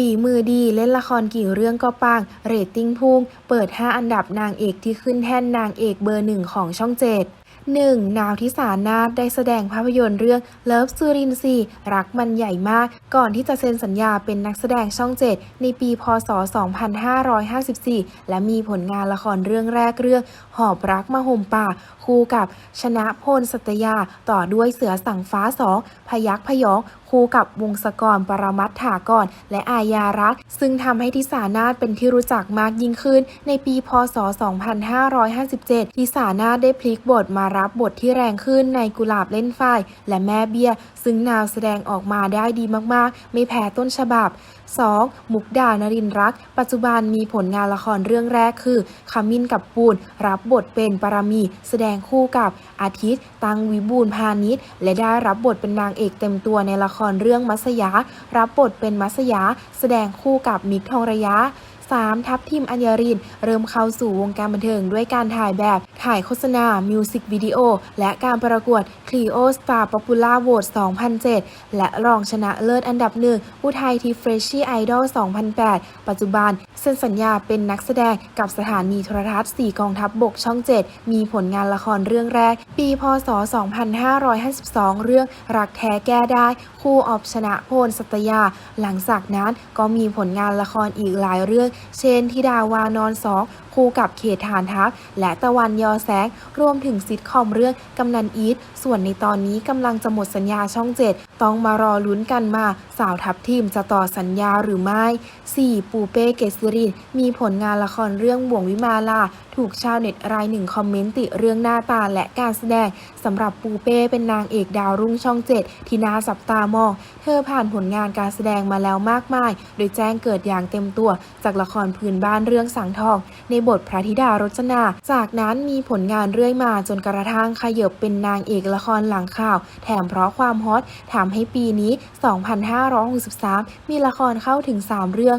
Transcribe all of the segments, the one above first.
ฝีมือดีเล่นละครกี่เรื่องก็ปัง เรตติ้งพุ่ง เปิด 5 อันดับนางเอกที่ขึ้นแท่นนางเอกเบอร์หนึ่งของช่องเจ็ด 1. นาวทิสานาถได้แสดงภาพยนตร์เรื่องเลิฟซูรินซีรักมันใหญ่มาก ก่อนที่จะเซ็นสัญญาเป็นนักแสดงช่อง 7 ในปี พศ 2554 และมีผลงานละครเรื่องแรกเรื่อง หอบรักมาห่มป่า คู่กับชนะพลสัตยา ต่อด้วยเสือสั่งฟ้าสองพยักพยองคู่กับวงศกรปรมัตถากรและอายารัก ซึ่งทำให้ทิสานาถเป็นที่รู้จักมากยิ่งขึ้น ในปี พศ 2557 ทิสานาถได้พลิกบทมารับบทที่แรงขึ้นในกุหลาบเล่นฝ้ายและแม่เบี้ย ซึ่งนาวแสดงออกมาได้ดีมากๆ ไม่แพ้ต้นฉบับ 2. มุกดานรินทร์รัก ปัจจุบันมีผลงานละครเรื่องแรกคือขมิ้นกับปูน รับบทเป็นปรมี แสดงคู่กับอาทิตย์ ตังวิบูลพาณิชย์และได้รับบทเป็นนางเอกเต็มตัวในละครเรื่องมัสยา รับบทเป็นมัสยา แสดงคู่กับมิกทองระยะ 3. ทัพทิมอัญญาริน เริ่มเข้าสู่วงการบันเทิงด้วยการถ่ายแบบ ถ่ายโฆษณา มิวสิกวิดีโอ และการประกวด Clio Star Popular Vote 2007 และรองชนะเลิศอันดับหนึ่งอุทัยทีเฟรชชี่ไอดอล2008 ปัจจุบันเซ็นสัญญาเป็นนักแสดงกับสถานีโทรทัศน์ 4 กองทัพบบกช่อง 7 มีผลงานละครเรื่องแรก ปีพศ 2552 เรื่องรักแท้แก้ได้คู่ออบชนะพลสัตยา หลังจากนั้นก็มีผลงานละครอีกหลายเรื่องเช่นทิดาวานอนสองคู่กับเขตฐานทัพและตะวันยอแสง รวมถึงซิทคอมเรื่องกำนันอีทส่วนในตอนนี้กำลังจะหมดสัญญาช่องเจ็ดต้องมารอลุ้นกันมา สาวทัพทีมจะต่อสัญญาหรือไม่ 4. ปูเป้เกษรินมีผลงานละครเรื่องบ่วงวิมาลาถูกชาวเน็ตรายหนึ่งคอมเมนต์ติเรื่องหน้าตาและการแสดงสำหรับปูเป้เป็นนางเอกดาวรุ่งช่องเจ็ดที่น่าจับตามอง เธอผ่านผลงานการแสดงมาแล้วมากมาย โดยแจ้งเกิดอย่างเต็มตัวจากละครพื้นบ้านเรื่องสังทอง ในบทพระธิดารจนา จากนั้นมีผลงานเรื่อยมาจนกระทั่งขยบเป็นนางเอกละครหลังข่าว แถมเพราะความฮอตทำให้ปีนี้ 2563 มีละครเข้าถึง 3 เรื่อง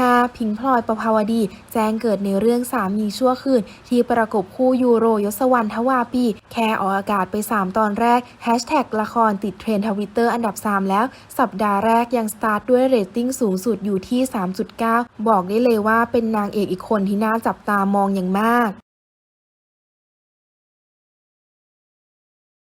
5. พิงพลอยประภาวดี แจ้งเกิดในเรื่องสามีชั่วคืน ที่ประกบคู่ยูโรยศวรรณทวาปี แค่ออกอากาศไป 3 ตอนแรกแฮชแท็กละครติดเทรนทวิตเตอร์อันดับ 3 แล้ว สัปดาห์แรกยังสตาร์ทด้วยเรตติ้งสูงสุดอยู่ที่ 3.9 บอกได้เลยว่าเป็นนางเอกอีกคนที่น่าจับตามองอย่างมาก